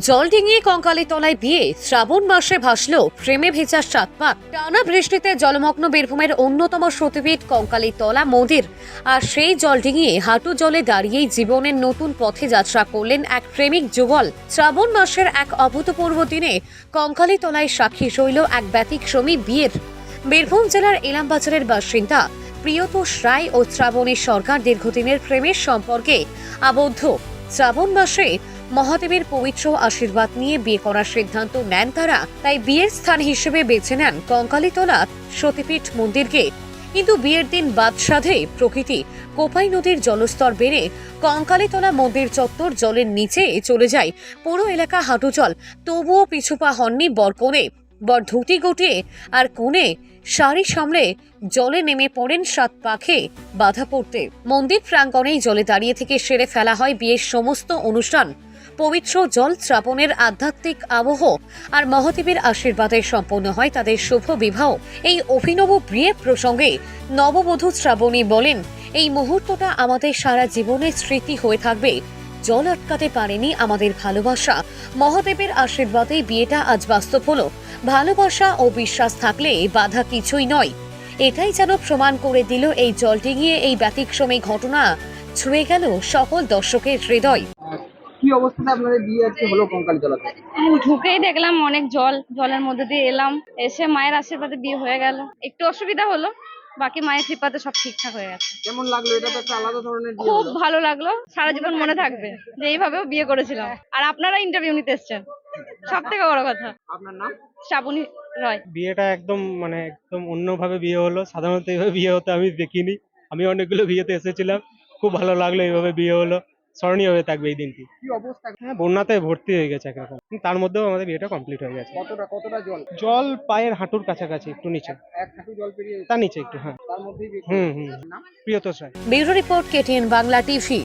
জল ডিঙিয়ে কঙ্কালে তলায় বিয়ে। শ্রাবণ মাসে ভাসলো, প্রেমে ভেজা সাত পাক। টানা বৃষ্টিতে জলমগ্ন বীরভূমের অন্যতম সতীপীঠ কঙ্কালী তলা মন্দির। আর সেই জল ডিঙিয়ে হাঁটু জলে দাঁড়িয়েই জীবনের নতুন পথে যাত্রা করলেন এক প্রেমিক যুগল। শ্রাবণ মাসের এক অভূতপূর্ব দিনে কঙ্কালী তলায় সাক্ষী রইল এক ব্যতিক্রমী বিয়ের বীরভূম জেলার ইলামবাজারের বাসিন্দা প্রিয়তোষ রায় ও শ্রাবণী সরকার দীর্ঘদিনের প্রেমের সম্পর্কে আবদ্ধ। শ্রাবণ মাসে মহাদেবের পবিত্র আশীর্বাদ নিয়ে বিয়ে করার সিদ্ধান্ত নেন তারা। তাই বিয়ের স্থান হিসেবে বেছে নেন কঙ্কালীতলা সতীপীঠ মন্দিরকে। কিন্তু বিয়ের দিন বাদ সাধে প্রকৃতি কোপাই নদীর জলস্তর বেড়ে কঙ্কালীতলা মন্দির চত্বর জলের নিচে চলে যায়। পুরো এলাকা হাঁটু জল তবুও পিছুপা হননি বরকনে বর ধুতি গুটিয়ে আর কোণে শাড়ি সামলে জলে নেমে পড়েন সাত পাখে বাধা পড়তে। মন্দির প্রাঙ্গণেই জলে দাঁড়িয়ে থেকে সেরে ফেলা হয় বিয়ের সমস্ত অনুষ্ঠান। পবিত্র জল শ্রাবণের আধ্যাত্মিক আবহ আর মহাদেবের আশীর্বাদে সম্পন্ন হয় তাদের শুভ বিবাহ। এই অভিনব বিয়ে প্রসঙ্গে নববধূ শ্রাবণী বলেন, এই মুহূর্তটা আমাদের সারা জীবনের স্মৃতি হয়ে থাকবে। জল আটকাতে পারেনি আমাদের ভালোবাসা। মহাদেবের আশীর্বাদে বিয়েটা আজ বাস্তব হলো। ভালোবাসা ও বিশ্বাস থাকলে বাধা কিছুই নয়। এটাই যেন প্রমাণ করে দিল এই জল ডিঙিয়ে এই ব্যতিক্রমী ঘটনা। ছুঁয়ে গেল সকল দর্শকের হৃদয়। অবস্থাতে আপনাদের বিয়ে আজকে হলো কঙ্কালী তলাতে ঢুকেই দেখলাম অনেক জল জলের মধ্যে দিয়ে এলাম। এসে মায়ের আশীর্বাদে বিয়ে হয়ে গেল। একটু অসুবিধা হলো বাকি মায়ের কৃপাতে সব ঠিকঠাক হয়ে গেছে। কেমন লাগল? এটা তো একটা আলাদা ধরনের বিয়ে খুব ভালো লাগল। সারা জীবন মনে থাকবে যে এইভাবেও বিয়ে করেছিলাম। আর আপনারা ইন্টারভিউ নিতে এসছেন। সব থেকে বড় কথা। আপনার নাম? শ্রাবণী রয়। বিয়েটা একদম মানে একদম অন্যভাবে বিয়ে হলো। সাধারণত এইভাবে বিয়ে হতে আমি দেখিনি। আমি অনেকগুলো বিয়েতে এসেছিলাম। খুব ভালো লাগল এইভাবে বিয়ে হলো। স্মরণীয় হয়ে থাকবে এই দিনটি। কি অবস্থা? হ্যাঁ বন্যাতে ভর্তি হয়ে গেছে একরকম তার মধ্যেও আমাদের বিয়েটা কমপ্লিট হয়ে গেছে। কতটা কতটা জল? জল পায়ের হাঁটুর কাছাকাছি একটু নিচে। এক হাঁটু জল পেরিয়ে তার নিচে একটু হ্যাঁ। তার মধ্যেই হুম হুম। Priyat sir bureau report KTN Bangla TV.